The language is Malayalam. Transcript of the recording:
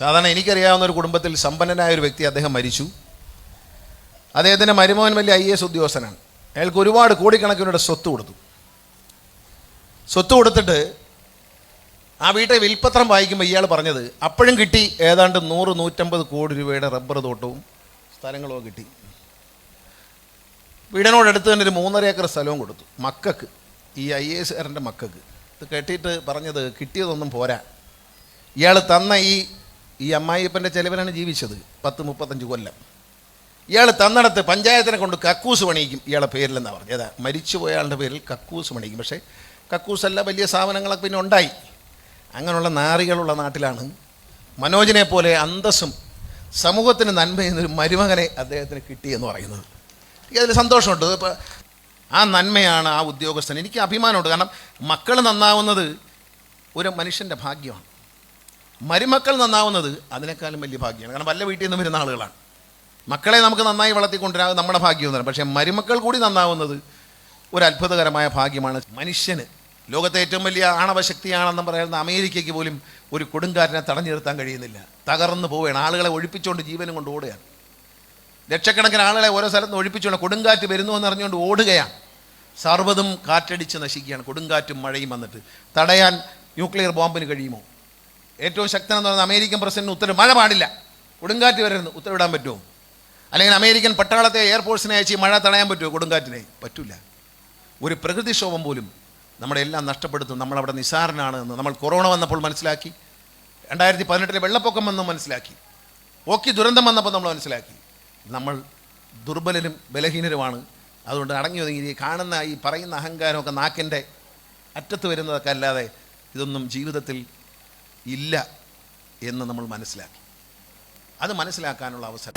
സാധാരണ എനിക്കറിയാവുന്ന ഒരു കുടുംബത്തിൽ സമ്പന്നനായ ഒരു വ്യക്തി അദ്ദേഹം മരിച്ചു. അദ്ദേഹത്തിന്റെ മരുമോൻ വലിയ ഐ എസ് ഉദ്യോഗസ്ഥനാണ്. അയാൾക്ക് ഒരുപാട് കോടിക്കണക്കിനുള്ള സ്വത്ത് കൊടുത്തു. സ്വത്ത് കൊടുത്തിട്ട് ആ വീട്ടിൽ വിൽപ്പത്രം വായിക്കുമ്പോൾ ഇയാൾ പറഞ്ഞത് അപ്പോഴും കിട്ടി ഏതാണ്ട് നൂറ് നൂറ്റമ്പത് കോടി രൂപയുടെ റബ്ബർ തോട്ടവും സ്ഥലങ്ങളും കിട്ടി. വീടിനോടടുത്ത് തന്നെ ഒരു മൂന്നര ഏക്കർ സ്ഥലവും കൊടുത്തു. മക്കൾക്ക് ഈ ഐ എ എസ്കാരന്റെ മക്കൾക്ക് ഇത് കെട്ടിയിട്ട് പറഞ്ഞത് കിട്ടിയതൊന്നും പോരാ. ഇയാൾ തന്ന ഈ ഈ അമ്മായിപ്പന്റെ ചെലവിലാണ് ജീവിച്ചത്. പത്ത് മുപ്പത്തഞ്ച് കൊല്ലം. ഇയാൾ തന്നിടത്ത് പഞ്ചായത്തിനെ കൊണ്ട് കക്കൂസ് പണിയിക്കും. ഇയാളെ പേരിലെന്നാണ് പറഞ്ഞത്. ഏതാ? മരിച്ചുപോയ ആളുടെ പേരിൽ കക്കൂസ് പണിയിക്കും. പക്ഷേ കക്കൂസല്ല വലിയ സ്ഥാപനങ്ങളൊക്കെ പിന്നെ ഉണ്ടായി. അങ്ങനെയുള്ള നാറികളുള്ള നാട്ടിലാണ് മനോജിനെ പോലെ അന്തസ്സും സമൂഹത്തിന് നന്മ ചെയ്യുന്നൊരു മരുമകനെ അദ്ദേഹത്തിന് കിട്ടിയെന്ന് പറയുന്നത്. എനിക്ക് അതിൽ സന്തോഷമുണ്ട്. ഇപ്പോൾ ആ നന്മയാണ് ആ ഉദ്യോഗസ്ഥൻ എനിക്ക് അഭിമാനമുണ്ട്. കാരണം മക്കൾ നന്നാവുന്നത് ഒരു മനുഷ്യന്റെ ഭാഗ്യമാണ്. മരുമക്കൾ നന്നാവുന്നത് അതിനേക്കാളും വലിയ ഭാഗ്യമാണ്. കാരണം വല്ല വീട്ടിൽ നിന്നും വരുന്ന ആളുകളാണ്. മക്കളെ നമുക്ക് നന്നായി വളർത്തിക്കൊണ്ടിരാകും നമ്മുടെ ഭാഗ്യം തന്നെ പക്ഷേ മരുമക്കൾ കൂടി നന്നാവുന്നത് ഒരു അത്ഭുതകരമായ ഭാഗ്യമാണ് മനുഷ്യന്. ലോകത്തെ ഏറ്റവും വലിയ ആണവശക്തിയാണെന്ന് പറയുന്ന അമേരിക്കയ്ക്ക് പോലും ഒരു കൊടുങ്കാറ്റിനെ തടഞ്ഞു നിർത്താൻ കഴിയുന്നില്ല. തകർന്നു പോവുകയാണ്. ആളുകളെ ഒഴിപ്പിച്ചുകൊണ്ട് ജീവനും കൊണ്ട് ഓടുകയാണ്. ലക്ഷക്കണക്കിന് ആളുകളെ ഓരോ സ്ഥലത്ത് ഒഴിപ്പിച്ചുകൊണ്ട് കൊടുങ്കാറ്റ് വരുന്നു എന്ന് അറിഞ്ഞുകൊണ്ട് ഓടുകയാണ്. സർവതും കാറ്റടിച്ച് നശിക്കുകയാണ്. കൊടുങ്കാറ്റും മഴയും വന്നിട്ട്. തടയാൻ ന്യൂക്ലിയർ ബോംബിന് കഴിയുമോ? ഏറ്റവും ശക്തനെന്ന് പറയുന്നത് അമേരിക്കൻ പ്രസിഡന്റ് ഉത്തരവ് മഴ പാടില്ല. കൊടുങ്കാറ്റ് വരരുത്. ഉത്തരവിടാൻ പറ്റുമോ? അല്ലെങ്കിൽ അമേരിക്കൻ പട്ടാളത്തെ എയർഫോഴ്സിനെ അയച്ച് മഴ തടയാൻ പറ്റുമോ? കൊടുങ്കാറ്റിനെ. പറ്റില്ല ഒരു പ്രകൃതിക്ഷോഭം പോലും നമ്മുടെ എല്ലാം നഷ്ടപ്പെടുത്തും. നമ്മളവിടെ നിസാരനാണ് എന്ന്. നമ്മൾ കൊറോണ വന്നപ്പോൾ മനസ്സിലാക്കി. രണ്ടായിരത്തി പതിനെട്ടിലെ വെള്ളപ്പൊക്കം വന്ന് മനസ്സിലാക്കി. ഓക്കി ദുരന്തം വന്നപ്പോൾ നമ്മൾ മനസ്സിലാക്കി. നമ്മൾ ദുർബലരും ബലഹീനരുമാണ്. അതുകൊണ്ട് അടങ്ങി ഒതുങ്ങി കാണുന്ന ഈ പറയുന്ന അഹങ്കാരമൊക്കെ നാക്കിന്റെ അറ്റത്ത് വരുന്നതൊക്കെ അല്ലാതെ ഇതൊന്നും ജീവിതത്തിൽ ഇല്ല എന്ന് നമ്മൾ മനസ്സിലാക്കി. അത് മനസ്സിലാക്കാനുള്ള അവസരം.